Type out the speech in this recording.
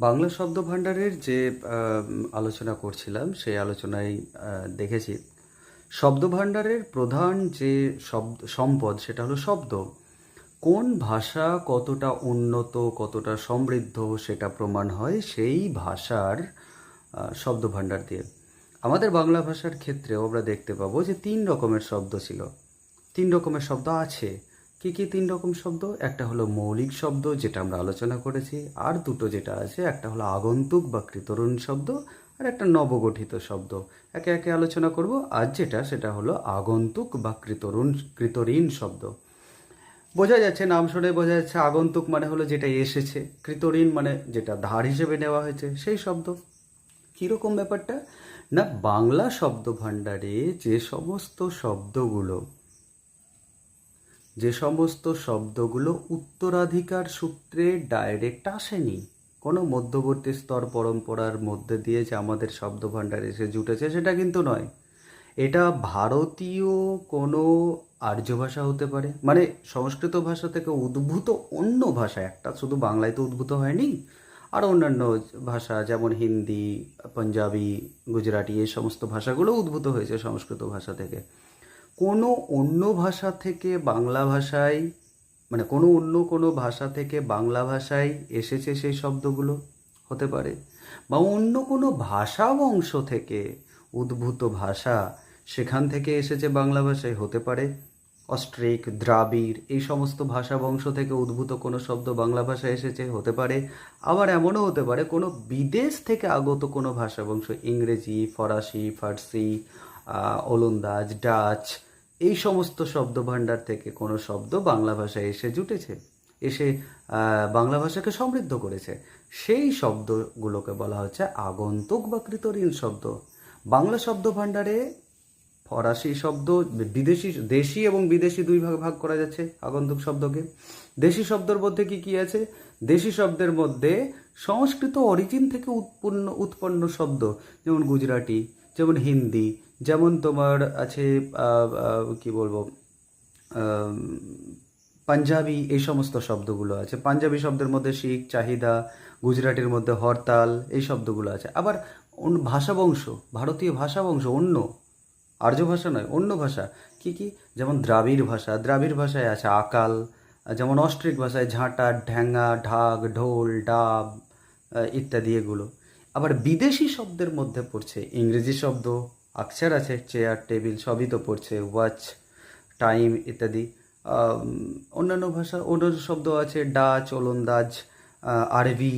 বাংলা শব্দ ভাণ্ডারের যে আলোচনা করছিলাম, সেই আলোচনায় দেখেছি। শব্দ ভাণ্ডারের প্রধান যে শব্দ, সম্পদ, সেটা হলো শব্দ। কোন ভাষা কতটা উন্নত, কতটা সমৃদ্ধ, সেটা প্রমাণ হয় সেই ভাষার শব্দ ভাণ্ডার দিয়ে। আমাদের বাংলা ভাষার ক্ষেত্রেও আমরা দেখতে পাবো যে তিন রকমের শব্দ ছিল। তিন রকমের শব্দ আছে। কি কি তিন রকম শব্দ? একটা হলো মৌলিক শব্দ, যেটা আমরা আলোচনা করেছি, আর দুটো যেটা আছে, একটা হলো আগন্তুক বা কৃতরুণ শব্দ, আর একটা নবগঠিত শব্দ। একে একে আলোচনা করব, আর যেটা, সেটা হলো আগন্তুক বা কৃতরুণ কৃতঋণ শব্দ। বোঝা যাচ্ছে, নাম শুনে বোঝা যাচ্ছে, আগন্তুক মানে হলো যেটা এসেছে কৃতঋণ মানে যেটা ধার হিসেবে নেওয়া হয়েছে, সেই শব্দ। কীরকম ব্যাপারটা? না, বাংলা শব্দ ভাণ্ডারে যে সমস্ত শব্দগুলো যে সমস্ত শব্দগুলো উত্তরাধিকার সূত্রে ডাইরেক্ট আসেনি। কোনো মধ্যবর্তী স্তর পরম্পরার মধ্যে দিয়ে যে আমাদের শব্দ ভাণ্ডার এসে জুটেছে, সেটা কিন্তু নয়। এটা ভারতীয় কোনো আর্য ভাষা হতে পারে। মানে সংস্কৃত ভাষা থেকে উদ্ভূত অন্য ভাষা একটা, শুধু বাংলায় তো উদ্ভূত হয়নি। আর অন্যান্য ভাষা যেমন হিন্দি, পাঞ্জাবি, গুজরাটি, এই সমস্ত ভাষাগুলো উদ্ভূত হয়েছে সংস্কৃত ভাষা থেকে। কোনো অন্য ভাষা থেকে বাংলা ভাষায় মানে কোনো অন্য কোনো ভাষা থেকে বাংলা ভাষায় এসেছে সেই শব্দগুলো? হতে পারে। বা অন্য কোনো ভাষা বংশ থেকে উদ্ভূত ভাষা সেখান থেকে এসেছে বাংলা ভাষায়? হতে পারে। অস্ট্রিক, দ্রাবিড়, এই সমস্ত ভাষা বংশ থেকে উদ্ভূত কোনো শব্দ বাংলা ভাষায় এসেছে? হতে পারে। আবার এমনও হতে পারে, কোনো বিদেশ থেকে আগত কোনো ভাষা বংশ, ইংরেজি, ফরাসি, ফার্সি ওলন্দাজ, ডাচ এই সমস্ত শব্দ ভাণ্ডার থেকে কোনো শব্দ বাংলা ভাষায় এসে জুটেছে, এসে বাংলা ভাষাকে সমৃদ্ধ করেছে। সেই শব্দগুলোকে বলা হচ্ছে আগন্তুক বা কৃতঋণ শব্দ। বাংলা শব্দ ভাণ্ডারে ফরাসি শব্দ, বিদেশি, দেশি এবং বিদেশি দুই ভাগে ভাগ করা যাচ্ছে আগন্তুক শব্দকে। দেশি শব্দের মধ্যে কি কি আছে? দেশি শব্দের মধ্যে সংস্কৃত অরিজিন থেকে উৎপন্ন উৎপন্ন শব্দ, যেমন গুজরাটি যেমন হিন্দি, যেমন তোমার আছে কি বলব পাঞ্জাবি, এই সমস্ত শব্দগুলো আছে। পাঞ্জাবি শব্দের মধ্যে শিখ, চাহিদা, গুজরাটির মধ্যে হরতাল, এই শব্দগুলো আছে। আবার অন্য ভাষা বংশ, ভারতীয় ভাষা বংশ অন্য, আর্য ভাষা নয়, অন্য ভাষা। কি কি? যেমন দ্রাবিড় ভাষা, দ্রাবিড় ভাষায় আছে আকাল, যেমন অস্ট্রিক ভাষায় ঝাঁটা, ঢ্যাঙ্গা, ঢাক, ঢোল, ডাব ইত্যাদি এগুলো। আবার বিদেশি শব্দের মধ্যে পড়ছে ইংরেজি শব্দ আকচার আছে চেয়ার টেবিল সবই তো পড়ছে ওয়াচ টাইম ইত্যাদি। অন্যান্য ভাষা অন্যান্য শব্দ আছে ডাচ ওলন্দাজ আরবি